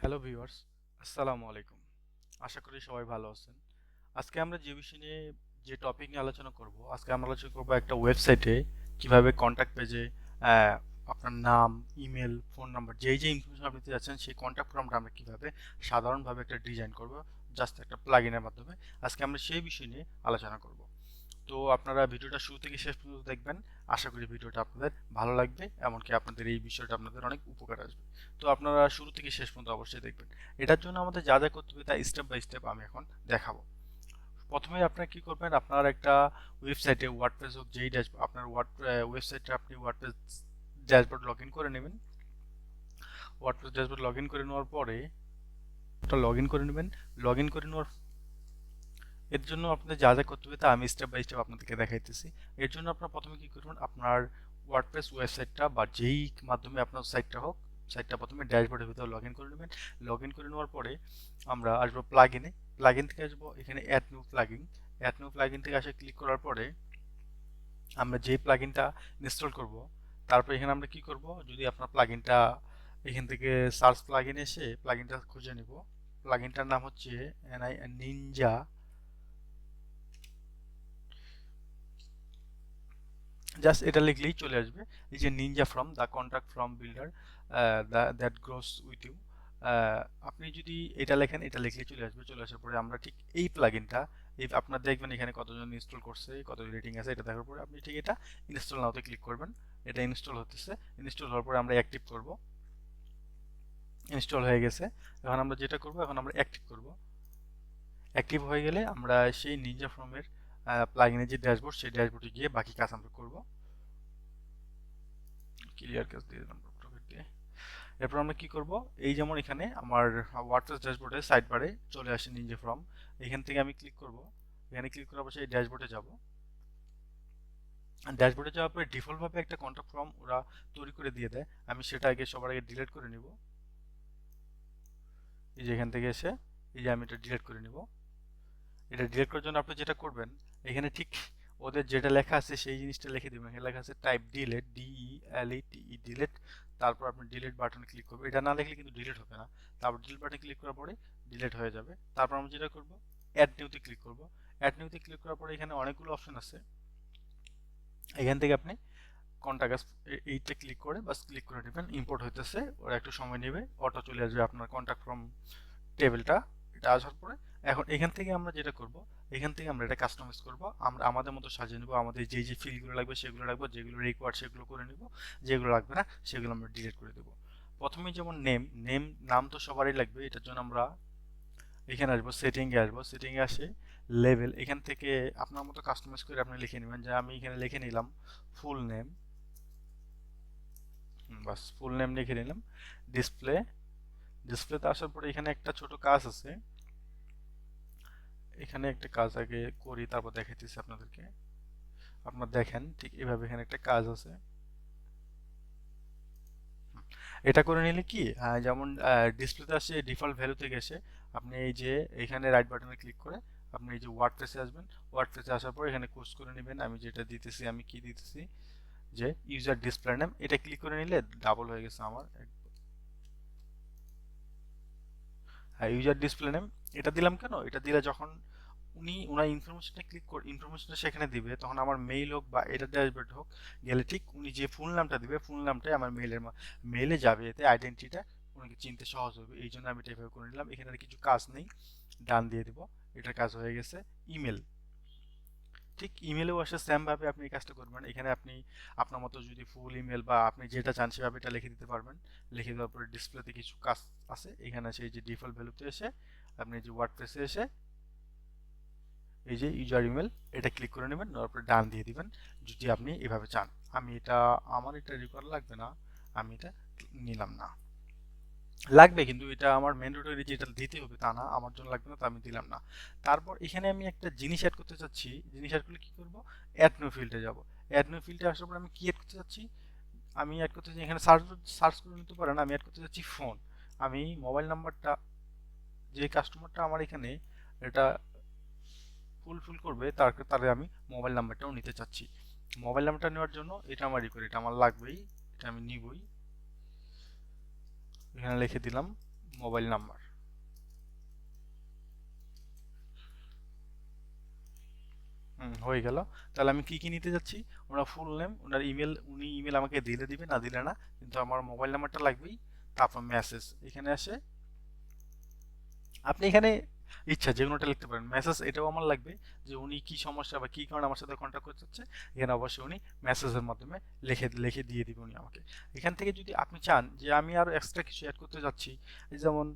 Hello viewers আসসালামু আলাইকুম আশা করি সবাই ভালো আছেন। আজকে আমরা যে বিষয় নিয়ে, যে টপিক নিয়ে আলোচনা করব, আজকে আমরা আলোচনা করব একটা ওয়েবসাইটে কীভাবে কন্ট্যাক্ট পেজে আপনার নাম ইমেল ফোন নাম্বার যেই যে ইনফরমেশন আপনি দিতে যাচ্ছেন, সেই কন্ট্যাক্ট ফর্মটা আমরা কীভাবে সাধারণভাবে একটা ডিজাইন করব জাস্ট একটা প্লাগইনের মাধ্যমে। আজকে আমরা সেই বিষয় নিয়ে আলোচনা করব। তো আপনারা ভিডিওটা শুরু থেকে শেষ পর্যন্ত দেখবেন। আশা করি ভিডিওটা আপনাদের ভালো লাগবে, এমনকি আপনাদের এই বিষয়টা আপনাদের অনেক উপকার আসবে। তো আপনারা শুরু থেকে শেষ পর্যন্ত অবশ্যই দেখবেন। এটার জন্য আমাদের যা যা করতে হবে তা স্টেপ বাই স্টেপ আমি এখন দেখাবো। প্রথমে আপনারা কি করবেন, আপনার একটা ওয়েবসাইটে ওয়ার্ডপ্রেস হোক, যেই ড্যাশ, আপনার ওয়ার্ড ওয়েবসাইটে আপনি ওয়ার্ডপ্রেস ড্যাশবোর্ড লগ ইন করে নেবেন। ওয়ার্ডপ্রেস ড্যাশবোর্ড লগ ইন করে নেওয়ার পরে লগ ইন করে নেবেন। লগ ইন করে নেওয়ার এর জন্য আপনাদের যা যা করতে হবে তা আমি স্টেপ বাই স্টেপ আপনাদেরকে দেখাইতেছি। এর জন্য আপনারা প্রথমে কি করবেন, আপনার ওয়ার্ডপ্রেস ওয়েবসাইটটা বা যেই মাধ্যমে আপনার সাইটটা হোক সাইটটা প্রথমে ড্যাশবোর্ডের ভিতরে লগ ইন করে নেবেন। লগ ইন করে নেওয়ার পরে আমরা আসব প্লাগ ইনে প্লাগ ইন থেকে আসব এখানে add new plugging add new plug in থেকে আসে ক্লিক করার পরে আমরা যে প্লাগ ইনটা ইনস্টল করব, তারপর এখানে আমরা কি করব, যদি আপনার প্লাগ ইনটা এখান থেকে সার্চ প্লাগ ইন এসে প্লাগ ইনটা খুঁজে নিব। প্লাগ ইনটার নাম হচ্ছে এনআই নিনজা জাস্ট এটা লিখলেই চলে আসবে। এই যে ninja from the contact from builder that grows with you আপনি যদি এটা লেখেন, এটা লিখলে চলে আসবে। চলে আসার পরে আমরা ঠিক এই প্লাগইনটা এই আপনার দেখবেন এখানে কতজন ইনস্টল করছে কত রেটিং আছে, এটা দেখার পরে আপনি ঠিক এটা ইনস্টল নাওতে ক্লিক করবেন। এটা ইনস্টল হতেছে। ইনস্টল হওয়ার পরে আমরা অ্যাক্টিভ করব। ইনস্টল হয়ে গেছে। এখন আমরা যেটা করব, এখন আমরা অ্যাক্টিভ করব। অ্যাক্টিভ হয়ে গেলে আমরা সেই নিনজা ফর্মের প্লাগইনের যে ড্যাশবোর্ড সেই ড্যাশবোর্ডে গিয়ে বাকি কাজ আমরা করব। ক্লিয়ার কাজ দিয়ে দিলাম এরপর আমরা কি করব? এই যেমন এখানে আমার ওয়ার্ডপ্রেস ড্যাশবোর্ডে সাইড বারে চলে আসে নিনজা ফর্ম এখান থেকে আমি ক্লিক করব। এখানে ক্লিক করার পর সেই ড্যাশবোর্ডে যাব। ড্যাশবোর্ডে যাওয়ার পরে ডিফল্টভাবে একটা কন্ট্যাক্ট ফর্ম ওরা তৈরি করে দিয়ে দেয়। আমি সেটা আগে সবার আগে ডিলিট করে নিব। এই যে এখান থেকে এসে, এই যে আমি এটা ডিলিট করে নিব। এটা ডিলিট করার জন্য আপনি যেটা করবেন, এখানে ঠিক ওদের যেটা লেখা আছে সেই জিনিসটা লিখে দেবেন। এখানে লেখা আছে type delete D E L E T delete তারপর আপনি ডিলেট বাটনে ক্লিক করবেন। এটা না লিখলে কিন্তু ডিলিট হবে না। তারপর ডিলিট বাটনে ক্লিক করার পরে ডিলিট হয়ে যাবে। তারপর আমরা যেটা করব অ্যাড নিউতে ক্লিক করব। অ্যাড নিউতে ক্লিক করার পরে এখানে অনেকগুলো অপশন আছে। এখান থেকে আপনি কন্ট্যাক্ট এইটা ক্লিক করে বাস ক্লিক করে নেবেন। ইম্পোর্ট হইতেছে, ওরা একটু সময় নেবে, অটো চলে আসবে আপনার কন্ট্যাক্ট ফ্রম টেবিলটা এটা আসার পরে এখন এখান থেকে আমরা যেটা করব, এখান থেকে আমরা এটা কাস্টমাইজ করব। আমরা আমাদের মতো সাজিয়ে নেব, আমাদের যে যে ফিলগুলো লাগবে সেগুলো রাখব, যেগুলো রিকোয়ার্ড সেগুলো করে নেব, যেগুলো লাগবে না সেগুলো আমরা ডিলিট করে দেবো। প্রথমে যেমন নেম নেম নাম তো সবারই লাগবে, এটার জন্য আমরা এখানে আসব সেটিংয়ে আসব সেটিংয়ে আসে লেভেল এখান থেকে আপনার মতো কাস্টমাইজ করে আপনি লিখে নেবেন। যে আমি এখানে লিখে নিলাম ফুল নেম বাস ফুল নেম লিখে নিলাম ডিসপ্লে ডিসপ্লেতে আসার পরে এখানে একটা ছোট কাজ আছে। এখানে একটা কাজ আগে করি, তারপর দেখাইতেছি আপনাদেরকে। আপনারা দেখেন ঠিক এভাবে এখানে একটা কাজ আছে। এটা করে নিলে কি যেমন ডিসপ্লেতে আসে ডিফল্ট ভ্যালু থেকে এসে আপনি এই যে এখানে রাইট বাটনে ক্লিক করে আপনি এই যে ওয়ার্ড ওয়ার্ডপ্রেসে আসবেন। ওয়ার্ড ওয়ার্ডপ্রেসে আসার পর এখানে কোর্স করে নেবেন। আমি যেটা দিতেছি, আমি কি দিতেছি? যে ইউজার ডিসপ্লে নেম এটা ক্লিক করে নিলে ডাবল হয়ে গেছে আমার হ্যাঁ ইউজার ডিসপ্লে নেম এটা দিলাম কেন? এটা দিলে যখন উনি ওনার ইনফরমেশনটা ক্লিক করে ইনফরমেশনটা সেখানে দিবে, তখন আমার মেইল হোক বা এটা ড্যাশবোর্ড হোক, গেলে ঠিক উনি যে ফুল নামটা দিবে ফুল নামটাই আমার মেইলের মেইলে যাবে, এতে আইডেন্টিটিটা ওনাকে চিনতে সহজ হবে। এই জন্য আমি এটা এভাবে করে নিলাম। এখানে কিছু কাজ নেই। ডান দিয়ে দিব। এটার কাজ হয়ে গেছে। ইমেল ঠিক ইমেলেও আসে সেমভাবে আপনি এই কাজটা করবেন। এখানে আপনি আপনার মতো যদি ফুল ইমেল বা আপনি যেটা চান সেভাবে এটা লিখে দিতে পারবেন। লিখে দেওয়ার পরে ডিসপ্লেতে কিছু কাজ আছে। এখানে সেই যে ডিফল্ট ভ্যালুতে এসে, আপনি যে ওয়ার্ডপ্রেসে এসে, এই যে ইউজার ইমেল এটা ক্লিক করে নেবেন, নেওয়ার পরে ডান দিয়ে দিবেন, যদি আপনি এভাবে চান। আমি এটা, আমার এটা রিকোয়ার লাগবে না, আমি এটা নিলাম না। লাগবে কিন্তু এটা আমার ম্যান্ডেটরি যেটা দিতে হবে তা না, আমার জন্য লাগবে না তো আমি দিলাম না। তারপর এখানে আমি একটা জিনিস অ্যাড করতে চাচ্ছি, জিনিস অ্যাড করলে কী করব? অ্যাড নো ফিল্ডে যাব। অ্যাড নো ফিল্ডে আসার পর আমি কী অ্যাড করতে চাচ্ছি? আমি অ্যাড করতে চাচ্ছি, এখানে সার্চ সার্চ করে নিতে পারেন, আমি অ্যাড করতে চাচ্ছি ফোন আমি মোবাইল নাম্বারটা যে কাস্টমারটা আমার এখানে এটা ফুলফিল করবে, তার তারে আমি মোবাইল নাম্বারটাও নিতে চাচ্ছি। মোবাইল নাম্বারটা নেওয়ার জন্য এটা আমার রিকোয়ার এটা আমার লাগবেই, এটা আমি নিবই। এখানে লিখে দিলাম মোবাইল নাম্বার। হয়ে গেল। তাহলে আমি কি কি নিতে যাচ্ছি? Owner full name owner email উনি ইমেল আমাকে দিলে দিবে, না দিলে না, কিন্তু আমার মোবাইল নাম্বারটা লাগবেই। তারপর মেসেজ এখানে আসে। আপনি এখানে ইচ্ছা, যে কোনোটা লিখতে পারেন। মেসেজ এটাও আমার লাগবে যে উনি কি সমস্যা বা কি কারণে আমার সাথে কন্ট্যাক্ট করতে হচ্ছে এখানে অবশ্যই উনি মেসেজের মাধ্যমে লিখে লিখে দিয়ে দিবে উনি আমাকে। এখান থেকে যদি আপনি চান যে আমি আরও এক্সট্রা কিছু অ্যাড করতে যাচ্ছি যেমন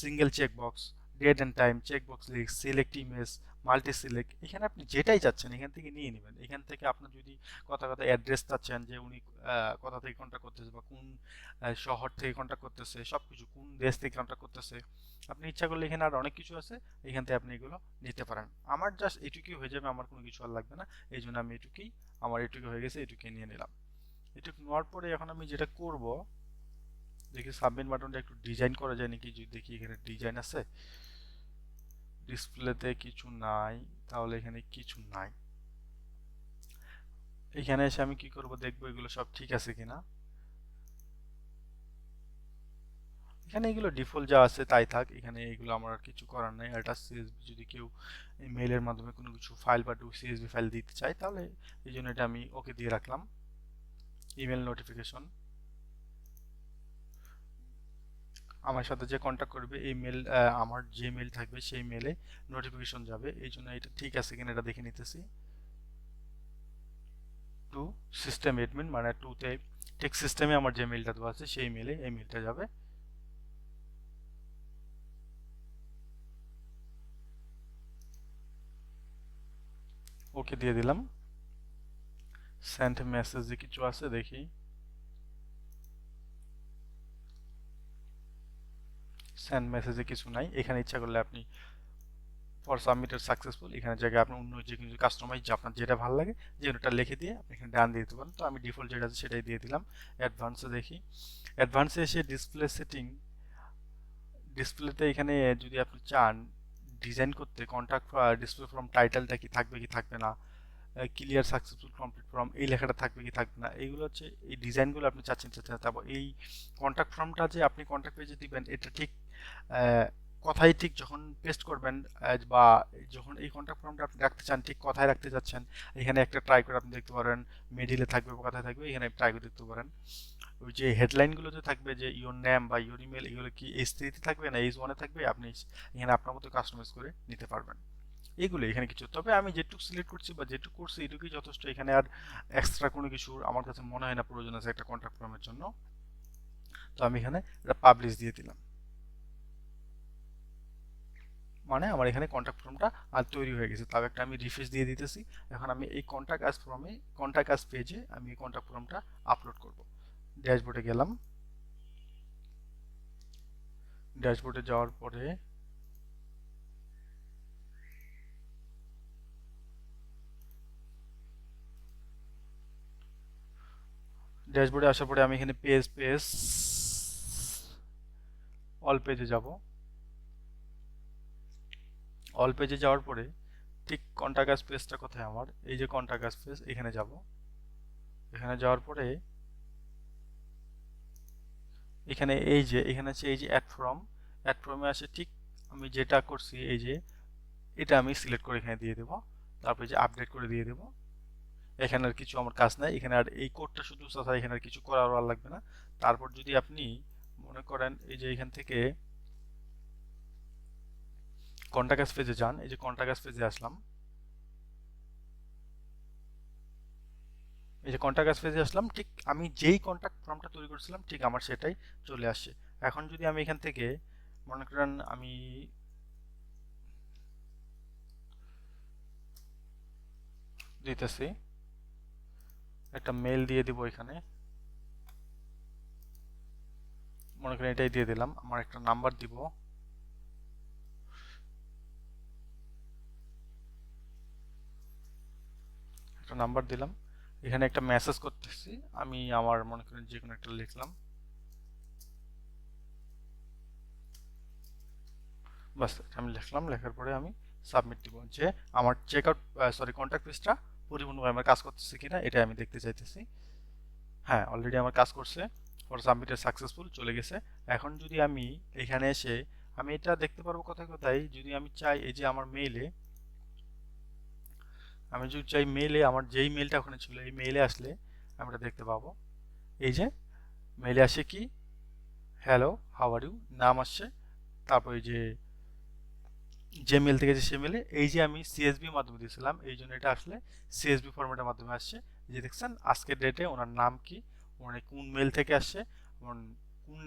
single check box date and time check box লিখ সিলেক্ট ইমেজ মাল্টি সিলেক্ট এখানে আপনি যেটাই চাচ্ছেন, এখান থেকে নিয়ে নেবেন। এখান থেকে আপনার যদি কথা কথা অ্যাড্রেস চাচ্ছেন যে উনি কোথা থেকে কন্ট্যাক্ট করতেছে বা কোন শহর থেকে কন্ট্যাক্ট করতেছে সব কিছু কোন দেশ থেকে কন্ট্যাক্ট করতেছে, আপনি ইচ্ছা করলে এখানে আর অনেক কিছু আছে, এখান থেকে আপনি এগুলো নিতে পারেন। আমার জাস্ট এটুকুই হয়ে যাবে, আমার কোনো কিছু আর লাগবে না। এই জন্য আমি এটুকুই, আমার এটুকু হয়ে গেছে, এটুকুই নিয়ে নিলাম। এটুকু নেওয়ার পরে এখন আমি যেটা করব, দেখি সাবমিট বাটনটা একটু ডিজাইন করা যায় নাকি, যদি দেখি এখানে ডিজাইন আছে। ডিসপ্লেতে কিছু নাই, তাহলে এখানে কিছু নাই। এখানে এসে আমি কি করব, দেখব এগুলো সব ঠিক আছে কিনা। এখানে এগুলো ডিফল্ট যা আছে তাই থাক, এখানে এগুলো আমার আর কিছু করার নাই। এটা সিএসবি যদি কেউ মেইলের মাধ্যমে কোনো কিছু ফাইল বা সিএসবি ফাইল দিতে চায়, তাহলে এই জন্য এটা আমি ওকে দিয়ে রাখলাম। ইমেল নোটিফিকেশন আমার সাথে যে কন্ট্যাক্ট করবে, এই মেল আমার যে মেল থাকবে সেই মেলে নোটিফিকেশন যাবে। এই জন্য এটা ঠিক আছে কিনা এটা দেখে নিতেছি। টু সিস্টেম এডমিন মানে টুতে টেক সিস্টেমে আমার যে মেলটা দেওয়া আছে সেই মেলে এই মেলটা যাবে। ওকে দিয়ে দিলাম। সেন্ড মেসেজ কিছু আছে দেখি। সেন্ড মেসেজে কিছু নাই। এখানে ইচ্ছা করলে আপনি ফর সাবমিটেড সাকসেসফুল এখানে জায়গায় আপনার অন্য যে কিছু কাস্টমাইজ আপনার যেটা ভালো লাগে, যে ওটা লিখে দিয়ে আপনি এখানে ডান দিয়ে দিতে পারেন। তো আমি ডিফল্ট যেটা আছে সেটাই দিয়ে দিলাম। অ্যাডভান্সে দেখি। অ্যাডভান্সে এসে ডিসপ্লে সেটিং ডিসপ্লেতে এখানে যদি আপনি চান ডিজাইন করতে কন্ট্যাক্ট ডিসপ্লে ফর্ম টাইটেলটা কি থাকবে কি থাকবে না ক্লিয়ার সাকসেসফুল কমপ্লিট ফর্ম এই লেখাটা থাকবে কি থাকবে না, এইগুলো হচ্ছে এই ডিজাইনগুলো আপনি চাচ্ছেন চাচ্ছেন তারপর এই কন্ট্যাক্ট ফর্মটা যে আপনি কন্ট্যাক্ট পেজে দিবেন, এটা ঠিক কথাই ঠিক যখন পেস্ট করবেন বা যখন এই কন্ট্যাক্ট ফর্মটা আপনি রাখতে চান, ঠিক কথায় রাখতে চাচ্ছেন, এখানে একটা ট্রাই করে আপনি দেখতে পারেন মিডিলে থাকবে বা কথায় থাকবে, এখানে ট্রাই করে দেখতে পারেন। ওই যে হেডলাইনগুলো যে থাকবে, যে ইউর নেম বা ইউর ইমেল এগুলো কি এইচ থ্রিতে থাকবে না এইচ ওয়ানে থাকবে, আপনি এখানে আপনার মতো কাস্টমাইজ করে নিতে পারবেন। এগুলো এখানে কিছু। তবে আমি যেটুকু সিলেক্ট করছি বা যেটুকু করছি, এটুকুই যথেষ্ট। এখানে আর এক্সট্রা কোনো কিছু আমার কাছে মনে হয় না প্রয়োজন আছে একটা কন্ট্রাক্ট ফর্মের জন্য। তো আমি এখানে এটা পাবলিশ দিয়ে দিলাম। মানে আমার এখানে কন্ট্যাক্ট ফর্মটা আর তৈরি হয়ে গেছে। তাও একটা আমি রিফ্রেশ দিয়ে দিতেছি। এখন আমি এই কন্ট্যাক্ট আস ফর্মে কন্ট্যাক্ট আস পেজে আমি এই কন্ট্যাক্ট ফর্মটা আপলোড করব। ড্যাশবোর্ডে গেলাম। ড্যাশবোর্ডে যাওয়ার পরে ড্যাশবোর্ডে আসার পরে আমি এখানে পেজ পেজ, অল পেজে যাব। অল পেজে যাওয়ার পরে ঠিক কন্টাকাস পেজটা কোথায় আমার? এই যে কন্টাকাস পেজ এখানে যাব। এখানে যাওয়ার পরে এখানে এই যে, এখানে আছে এই যে অ্যাড ফর্ম অ্যাড ফর্মে আসে ঠিক আমি যেটা করছি, এই যে এটা আমি সিলেক্ট করে এখানে দিয়ে দেবো। তারপরে যে আপডেট করে দিয়ে দেবো। এখানে আর কিছু আমার কাজ নাই। এখানে আর এই কোডটা শুধু সাথে এখানে আর কিছু করার আর লাগবে না। তারপর যদি আপনি মনে করেন এই যে এখান থেকে কন্টাক্ট পেজে যান, এই যে কন্টাক্ট পেজে আসলাম। এই যে কন্টাক্ট পেজে আসলাম, ঠিক আমি যেই কন্ট্যাক্ট ফর্মটা তৈরি করেছিলাম, ঠিক আমার সেটাই চলে আসছে এখন যদি আমি এখান থেকে মনে করেন আমি দিতেছি। একটা মেল দিয়ে দিব এখানে। মনে করেন এটাই দিয়ে দিলাম, আমার একটা নাম্বার দিব। একটা নাম্বার দিলাম। এখানে একটা মেসেজ করতেছি, আমি আমার মনে করেন যে কোনো একটা লিখলাম। বাস আমি লিখলাম, লেখার পরে আমি সাবমিট দিব যে আমার চেক আউট সরি কন্ট্যাক্ট পেজটা পরিপূর্ণভাবে আমার কাজ করতেছে কিনা এটা আমি দেখতে চাইতেছি। হ্যাঁ অলরেডি আমার কাজ করছে ফর সাবমিটেড সাকসেসফুল চলে গেছে। এখন যদি আমি এখানে এসে, আমি এটা দেখতে পারব কোথায় কোথায়, যদি আমি চাই এই যে আমার মেইলে আমি যদি চাই মেইলে আমার যেই মেইলটা ওখানে ছিল, এই মেইলে আসলে আমি এটা দেখতে পাবো। এই যে মেইলে আসে কি? হ্যালো হাউ আর ইউ নাম আসছে, তারপর এই যে যে মেল থেকে যে সে মেলে এই যে আমি সিএসবি মাধ্যমে দিয়েছিলাম, এই জন্য এটা আসলে সিএসবি ফরম্যাটের মাধ্যমে আসছে। যে দেখছেন, আজকের ডেটে ওনার নাম কি উনি কোন মেল থেকে আসছে কোন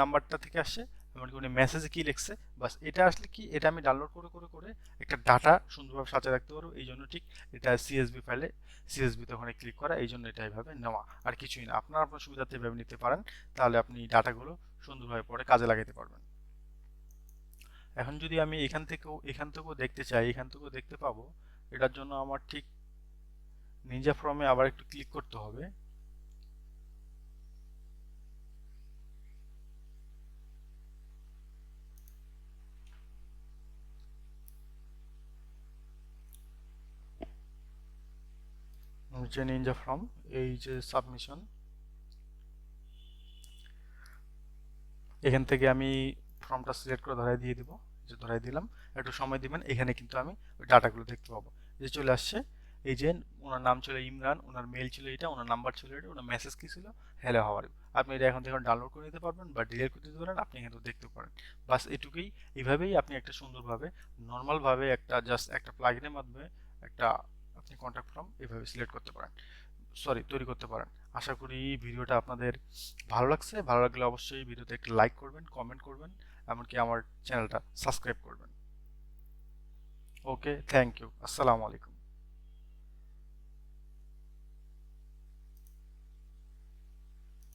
নাম্বারটা থেকে আসছে, এমনকি উনি মেসেজে কী লিখছে, বাস এটা আসলে কি, এটা আমি ডাউনলোড করে করে করে একটা ডাটা সুন্দরভাবে সাজিয়ে রাখতে পারব। এই জন্য ঠিক এটা সিএসবি ফাইলে সিএসবিতে ওখানে ক্লিক করা, এই জন্য এটা এইভাবে নেওয়া। আর কিছুই না। আপনার আপনার সুবিধাতে এভাবে নিতে পারেন, তাহলে আপনি ডাটাগুলো সুন্দরভাবে পরে কাজে লাগাতে পারবেন। এখন যদি আমি এখান থেকেও এখান থেকেও দেখতে চাই, এখান থেকেও দেখতে পাবো, এটার জন্য আমার ঠিক নিনজা ফর্মে আবার একটু ক্লিক করতে হবে। যে নিনজা ফর্ম এই যে সাবমিশন এখান থেকে আমি ফর্মটা সিলেক্ট করে ধরাই দিয়ে দিব। যে ধরাই দিলাম, একটু সময় দিবেন, এখানে কিন্তু আমি ওই ডাটাগুলো দেখতে পাবো। যে চলে আসছে, এই যে ওনার নাম ছিল ইমরান, ওনার মেল ছিল এটা, ওনার নাম্বার ছিল এটা, ওনার মেসেজ কি ছিল? হ্যালো হাওয়ার আপনি এটা এখন থেকে ডাউনলোড করে নিতে পারবেন বা ডিলিট করে দিতে পারেন, আপনি কিন্তু দেখতে পারেন। বাস এটুকুই, এইভাবেই আপনি একটা সুন্দরভাবে নর্মালভাবে একটা জাস্ট একটা প্লাগিনের মাধ্যমে একটা আপনি কন্ট্যাক্ট ফর্ম এইভাবে সিলেক্ট করতে পারেন। সরি তৈরি করতে পারেন। আশা করি ভিডিওটা আপনাদের ভালো লাগছে। ভালো লাগলে অবশ্যই ভিডিওতে একটা লাইক করবেন কমেন্ট করবেন। এমনকি আমার চ্যানেলটা সাবস্ক্রাইব করবেন। ওকে থ্যাংক ইউ আসসালামু আলাইকুম